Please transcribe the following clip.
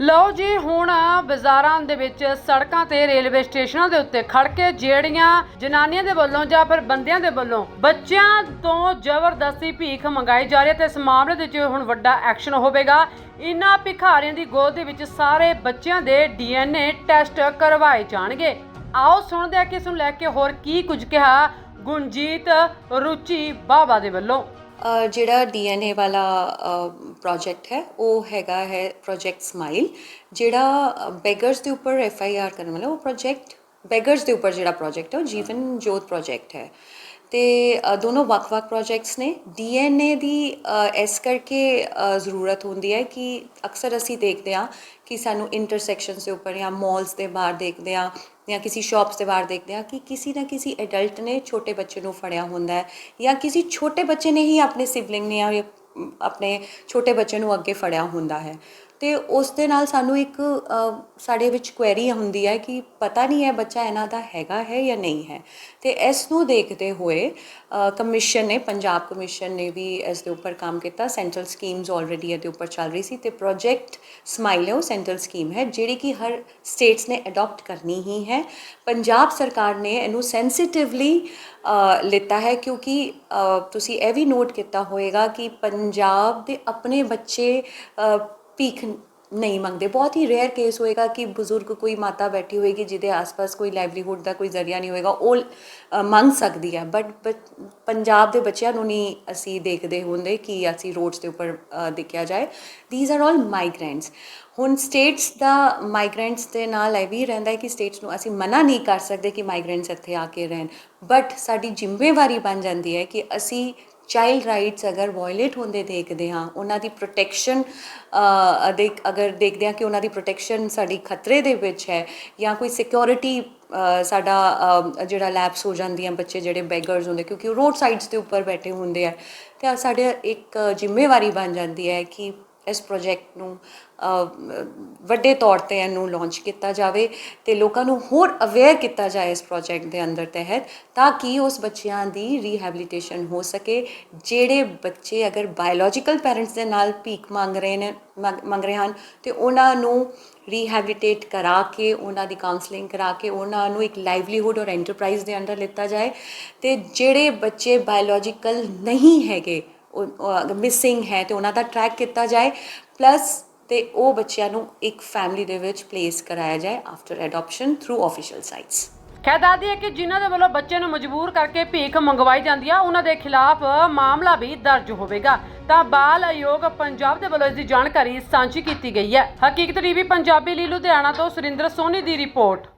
ਲਓ ਜੀ, ਹੁਣ ਬਾਜ਼ਾਰਾਂ ਦੇ ਵਿੱਚ ਸੜਕਾਂ ਤੇ ਰੇਲਵੇ ਸਟੇਸ਼ਨਾਂ ਦੇ ਉੱਤੇ ਖੜ ਕੇ ਜਿਹੜੀਆਂ ਜਨਾਨੀਆਂ ਦੇ ਵੱਲੋਂ ਜਾਂ ਫਿਰ ਬੰਦਿਆਂ ਦੇ ਵੱਲੋਂ ਬੱਚਿਆਂ ਤੋਂ ਜ਼ਬਰਦਸਤੀ ਭੀਖ ਮੰਗਾਈ ਜਾ ਰਹੀ ਹੈ ਤੇ ਇਸ ਮਾਮਲੇ ਦੇ ਵਿੱਚ ਹੁਣ ਵੱਡਾ ਐਕਸ਼ਨ ਹੋਵੇਗਾ। ਇਨ੍ਹਾਂ ਭਿਖਾਰੀਆਂ ਦੀ ਗੋਦ ਦੇ ਵਿੱਚ ਸਾਰੇ ਬੱਚਿਆਂ ਦੇ ਡੀਐਨਏ ਟੈਸਟ ਕਰਵਾਏ ਜਾਣਗੇ। ਆਓ ਸੁਣਦੇ ਹਾਂ ਕਿ ਇਸ ਨੂੰ ਲੈ ਕੇ ਹੋਰ ਕੀ ਕੁਝ ਕਿਹਾ ਗੁਣਜੀਤ ਰੁਚੀ ਬਾਬਾ ਦੇ ਵੱਲੋਂ। ਜਿਹੜਾ ਡੀਐਨਏ ਵਾਲਾ ਪ੍ਰੋਜੈਕਟ ਹੈ, ਉਹ ਹੈਗਾ ਹੈ ਪ੍ਰੋਜੈਕਟ ਸਮਾਈਲ ਜਿਹੜਾ ਬੈਗਰਸ ਦੇ ਉੱਪਰ ਐਫ ਆਈ ਆਰ ਕਰਨ ਵਾਲਾ ਉਹ ਪ੍ਰੋਜੈਕਟ ਬੈਗਰਸ ਦੇ ਉੱਪਰ ਜਿਹੜਾ ਪ੍ਰੋਜੈਕਟ ਹੈ, ਉਹ ਜੀਵਨ ਜੋਤ ਪ੍ਰੋਜੈਕਟ ਹੈ। ਤੇ ਦੋਨੋਂ ਵੱਖ-ਵੱਖ ਪ੍ਰੋਜੈਕਟਸ ਨੇ। ਡੀਐਨਏ ਦੀ ਇਸ ਕਰਕੇ ਜ਼ਰੂਰਤ ਹੁੰਦੀ ਹੈ ਕਿ ਅਕਸਰ ਅਸੀਂ ਦੇਖਦੇ ਹਾਂ ਕਿ ਸਾਨੂੰ ਇੰਟਰਸੈਕਸ਼ਨਸ ਦੇ ਉੱਪਰ ਜਾਂ ਮਾਲਸ ਦੇ ਬਾਹਰ ਦੇਖਦੇ ਹਾਂ ਜਾਂ ਕਿਸੇ ਸ਼ਾਪਸ ਦੇ ਬਾਹਰ ਦੇਖਦੇ ਹਾਂ ਕਿ ਕਿਸੇ ਨਾ ਕਿਸੇ ਐਡਲਟ ਨੇ ਛੋਟੇ ਬੱਚੇ ਨੂੰ ਫੜਿਆ ਹੁੰਦਾ ਹੈ ਜਾਂ ਕਿਸੇ ਛੋਟੇ ਬੱਚੇ ਨੇ ਹੀ ਆਪਣੇ ਸਿਬਲਿੰਗ ਨੇ ਜਾਂ ਆਪਣੇ ਛੋਟੇ ਬੱਚੇ ਨੂੰ ਅੱਗੇ ਫੜਿਆ ਹੁੰਦਾ ਹੈ। ਤੇ ਉਸ ਦੇ ਨਾਲ ਸਾਨੂੰ ਇੱਕ ਸਾਡੇ ਵਿੱਚ ਕੁਐਰੀ ਹੁੰਦੀ ਹੈ ਕਿ ਪਤਾ ਨਹੀਂ ਹੈ ਬੱਚਾ ਇਹਨਾਂ ਦਾ ਹੈਗਾ ਹੈ ਜਾਂ ਨਹੀਂ ਹੈ। ਤੇ ਇਸ ਨੂੰ ਦੇਖਦੇ ਹੋਏ ਕਮਿਸ਼ਨ ਨੇ, ਪੰਜਾਬ ਕਮਿਸ਼ਨ ਨੇ ਵੀ ਇਸ ਦੇ ਉੱਪਰ ਕੰਮ ਕੀਤਾ। ਸੈਂਟਰਲ ਸਕੀਮਸ ਆਲਰੇਡੀ ਇਹਦੇ ਉੱਪਰ ਚੱਲ ਰਹੀ ਸੀ ਤੇ ਪ੍ਰੋਜੈਕਟ ਸਮਾਈਲ ਸੈਂਟਰਲ ਸਕੀਮ ਹੈ, ਜਿਹੜੀ ਕਿ ਹਰ ਸਟੇਟਸ ਨੇ ਅਡਾਪਟ ਕਰਨੀ ਹੀ ਹੈ। ਪੰਜਾਬ ਸਰਕਾਰ ਨੇ ਇਹਨੂੰ ਸੈਂਸਿਟਿਵਲੀ ਲਿੱਤਾ ਹੈ ਕਿਉਂਕਿ ਤੁਸੀਂ ਇਹ ਵੀ ਨੋਟ ਕੀਤਾ ਹੋਏਗਾ ਕਿ ਪੰਜਾਬ ਦੇ ਆਪਣੇ ਬੱਚੇ ਭੀਖ ਨਹੀਂ ਮੰਗਦੇ। ਬਹੁਤ ਹੀ ਰੇਅਰ ਕੇਸ ਹੋਏਗਾ ਕਿ ਬਜ਼ੁਰਗ ਕੋਈ ਮਾਤਾ ਬੈਠੀ ਹੋਏਗੀ ਜਿਹਦੇ ਆਸ-ਪਾਸ ਕੋਈ ਲਾਈਵਲੀਹੁੱਡ ਦਾ ਕੋਈ ਜ਼ਰੀਆ ਨਹੀਂ ਹੋਏਗਾ, ਉਹ ਮੰਗ ਸਕਦੀ ਹੈ। ਬਟ ਪੰਜਾਬ ਦੇ ਬੱਚਿਆਂ ਨੂੰ ਨਹੀਂ ਅਸੀਂ ਦੇਖਦੇ ਹੁੰਦੇ ਕਿ ਅਸੀਂ ਰੋਡਸ ਦੇ ਉੱਪਰ ਦੇਖਿਆ ਜਾਏ। ਥੀਸ ਆਰ ਆਲ ਮਾਈਗ੍ਰੈਂਟਸ ਹੁਣ ਸਟੇਟਸ ਦਾ ਮਾਈਗ੍ਰੈਂਟਸ ਦੇ ਨਾਲ ਇਹ ਵੀ ਰਹਿੰਦਾ ਹੈ ਕਿ ਸਟੇਟਸ ਨੂੰ ਅਸੀਂ ਮਨਾ ਨਹੀਂ ਕਰ ਸਕਦੇ ਕਿ ਮਾਈਗ੍ਰੈਂਟਸ ਇੱਥੇ ਆ ਕੇ ਰਹਿਣ। ਬਟ ਸਾਡੀ ਜ਼ਿੰਮੇਵਾਰੀ ਬਣ ਜਾਂਦੀ ਹੈ ਕਿ ਅਸੀਂ ਚਾਈਲਡ ਰਾਈਟਸ ਅਗਰ ਵਾਇਲੇਟ ਹੁੰਦੇ ਦੇਖਦੇ ਹਾਂ, ਉਹਨਾਂ ਦੀ ਪ੍ਰੋਟੈਕਸ਼ਨ ਦੇ ਅਗਰ ਦੇਖਦੇ ਹਾਂ ਕਿ ਉਹਨਾਂ ਦੀ ਪ੍ਰੋਟੈਕਸ਼ਨ ਸਾਡੀ ਖਤਰੇ ਦੇ ਵਿੱਚ ਹੈ ਜਾਂ ਕੋਈ ਸਿਕਿਉਰਿਟੀ ਸਾਡਾ ਜਿਹੜਾ ਲੈਪਸ ਹੋ ਜਾਂਦੀਆਂ ਬੱਚੇ ਜਿਹੜੇ ਬੈਗਰਸ ਹੁੰਦੇ, ਕਿਉਂਕਿ ਉਹ ਰੋਡ ਸਾਈਡਸ ਦੇ ਉੱਪਰ ਬੈਠੇ ਹੁੰਦੇ ਆ, ਤੇ ਸਾਡੇ ਇੱਕ ਜ਼ਿੰਮੇਵਾਰੀ ਬਣ ਜਾਂਦੀ ਹੈ ਕਿ ਇਸ ਪ੍ਰੋਜੈਕਟ ਨੂੰ ਵੱਡੇ ਤੌਰ ਤੇ ਇਹਨੂੰ ਲਾਂਚ ਕੀਤਾ ਜਾਵੇ ਤੇ ਲੋਕਾਂ ਨੂੰ ਹੋਰ ਅਵੇਅਰ ਕੀਤਾ ਜਾਏ ਇਸ ਪ੍ਰੋਜੈਕਟ ਦੇ ਅੰਦਰ ਤਹਿਤ ਤਾਂ ਕਿ ਉਸ ਬੱਚਿਆਂ ਦੀ ਰੀਹੈਬਿਲਿਟੇਸ਼ਨ ਹੋ ਸਕੇ। ਜਿਹੜੇ ਬੱਚੇ ਅਗਰ ਬਾਇਓਲੋਜੀਕਲ ਪੈਰੈਂਟਸ ਦੇ ਨਾਲ ਭੀਖ ਮੰਗ ਰਹੇ ਨੇ, ਮੰਗ ਮੰਗ ਰਹੇ ਹਨ, ਤੇ ਉਹਨਾਂ ਨੂੰ ਰੀਹੈਬਿਲਿਟੇਟ ਕਰਾ ਕੇ, ਉਹਨਾਂ ਦੀ ਕਾਉਂਸਲਿੰਗ ਕਰਾ ਕੇ ਉਹਨਾਂ ਨੂੰ ਇੱਕ ਲਾਈਵਲੀਹੁੱਡ ਔਰ ਐਂਟਰਪ੍ਰਾਈਜ਼ ਦੇ ਅੰਡਰ ਲਿੱਤਾ ਜਾਏ। ਤੇ ਜਿਹੜੇ ਬੱਚੇ ਬਾਇਓਲੋਜੀਕਲ ਨਹੀਂ ਹੈਗੇ ਮਿਸਿੰਗ ਹੈ ਤੇ ਉਹਨਾਂ ਦਾ ਟਰੈਕ ਕੀਤਾ ਜਾਏ ਪਲੱਸ ਤੇ ਉਹ ਬੱਚਿਆਂ ਨੂੰ ਇੱਕ ਫੈਮਿਲੀ ਦੇ ਵਿੱਚ ਪਲੇਸ ਕਰਾਇਆ ਜਾਏ after adoption through official sites ਖੈਰ ਦੱਸਦੀ ਹੈ ਕਿ ਜਿਨ੍ਹਾਂ ਦੇ ਵੱਲੋਂ ਬੱਚੇ ਨੂੰ ਮਜਬੂਰ ਕਰਕੇ ਭੀਖ ਮੰਗਵਾਈ ਜਾਂਦੀ ਆ, ਉਹਨਾਂ ਦੇ ਖਿਲਾਫ ਮਾਮਲਾ ਵੀ ਦਰਜ ਹੋਵੇਗਾ। ਤਾਂ ਬਾਲ ਆਯੋਗ ਪੰਜਾਬ ਦੇ ਵੱਲੋਂ ਇਸ ਦੀ ਜਾਣਕਾਰੀ ਸਾਂਝੀ ਕੀਤੀ ਗਈ ਹੈ। ਹਕੀਕਤ ਟੀਵੀ, ਪੰਜਾਬੀ ਲਈ ਲੁਧਿਆਣਾ ਤੋਂ ਸੁਰਿੰਦਰ ਸੋਨੀ ਦੀ ਰਿਪੋਰਟ।